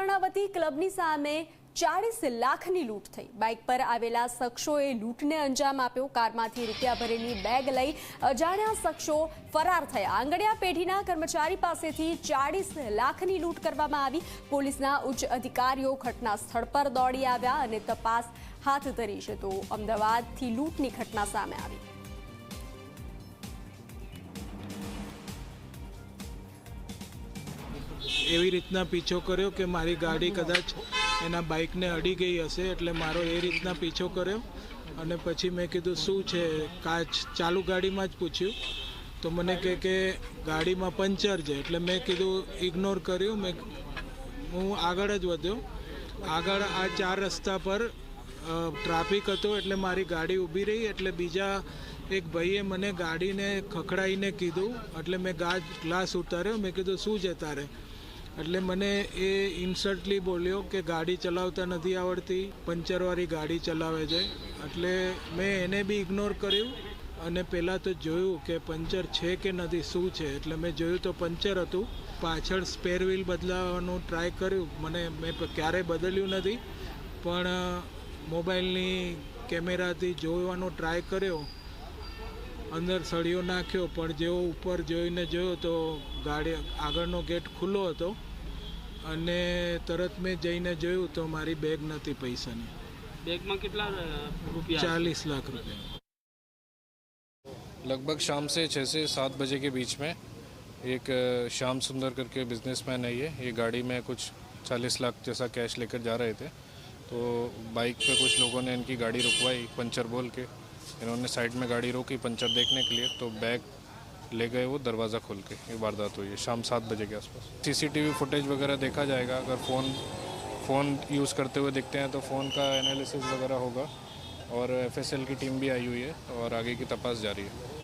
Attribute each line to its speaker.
Speaker 1: કર્ણાવતી ક્લબની સામે ચાળીસ લાખની લૂંટ થઈ. બાઇક પર આવેલા શખ્સોએ લૂંટને અંજામ આપ્યો. કારમાંથી રૂપિયા ભરેલી બેગ લઈ અજાણ્યા શખ્સો ફરાર થયા. આંગણિયા પેઢીના કર્મચારી પાસેથી ચાળીસ લાખની લૂંટ કરવામાં આવી. પોલીસના ઉચ્ચ અધિકારીઓ ઘટના સ્થળ પર દોડી આવ્યા અને તપાસ હાથ ધરી છે. તો અમદાવાદથી લૂંટની ઘટના સામે આવી.
Speaker 2: એવી રીતના પીછો કર્યો કે મારી ગાડી કદાચ એના બાઇકને અડી ગઈ હશે એટલે મારો એ રીતના પીછો કર્યો. અને પછી મેં કીધું, શું છે? કાચ ચાલુ ગાડીમાં જ પૂછ્યું? તો મને કહે કે ગાડીમાં પંચર છે. એટલે મેં કીધું ઇગ્નોર કર્યું. મેં હું આગળ જ વધ્યો. આગળ આ ચાર રસ્તા પર ટ્રાફિક હતો એટલે મારી ગાડી ઊભી રહી. એટલે બીજા એક ભાઈએ મને ગાડીને ખખડાઈને કીધું. એટલે મેં ગાજ ગ્લાસ ઉતાર્યો. મેં કીધું, શું છે તારે? એટલે મને એ ઇન્સર્ટલી બોલ્યો કે ગાડી ચલાવતા નથી આવડતી, પંચરવાળી ગાડી ચલાવે છે. એટલે મેં એને બી ઇગ્નોર કર્યું અને પહેલાં તો જોયું કે પંચર છે કે નથી, શું છે. એટલે મેં જોયું તો પંચર હતું. પાછળ સ્પેર વ્હીલ બદલાવવાનું ટ્રાય કર્યું. મને, મેં ક્યારેય બદલ્યું નથી. પણ મોબાઈલની કેમેરાથી જોવાનો ટ્રાય કર્યો. અંદર સળિયો નાખ્યો પણ જેવો ઉપર જોઈને જોયો તો ગાડી આગળનો ગેટ ખુલ્લો હતો અને તરત મેં જઈને જોયું તો મારી બેગ નથી પૈસાની
Speaker 3: બેગમાં કેટલા અ, રૂપિયા
Speaker 2: ચાલીસ લાખ રૂપિયા
Speaker 4: लगभग शाम से छः से सात बजे के बीच में एक अ, श्याम सुंदर करके बिजनेसमैन है ये ये गाड़ी में कुछ चालीस लाख जैसा कैश लेकर जा रहे थे तो बाइक पे कुछ लोगों ने इनकी गाड़ी रुकवाई पंचर बोल के इन्होंने साइड में गाड़ी रोकी पंचर देखने के लिए तो बैग ले गए वो दरवाज़ा खोल के, ये वारदात हुई है, शाम सात बजे के आसपास। सीसीटीवी फुटेज वगैरह देखा जाएगा, अगर फ़ोन फ़ोन यूज़ करते हुए देखते हैं तो फ़ोन का एनालिसिस वगैरह होगा, और एफएसएल की टीम भी आई हुई है, और आगे की तपास जारी है।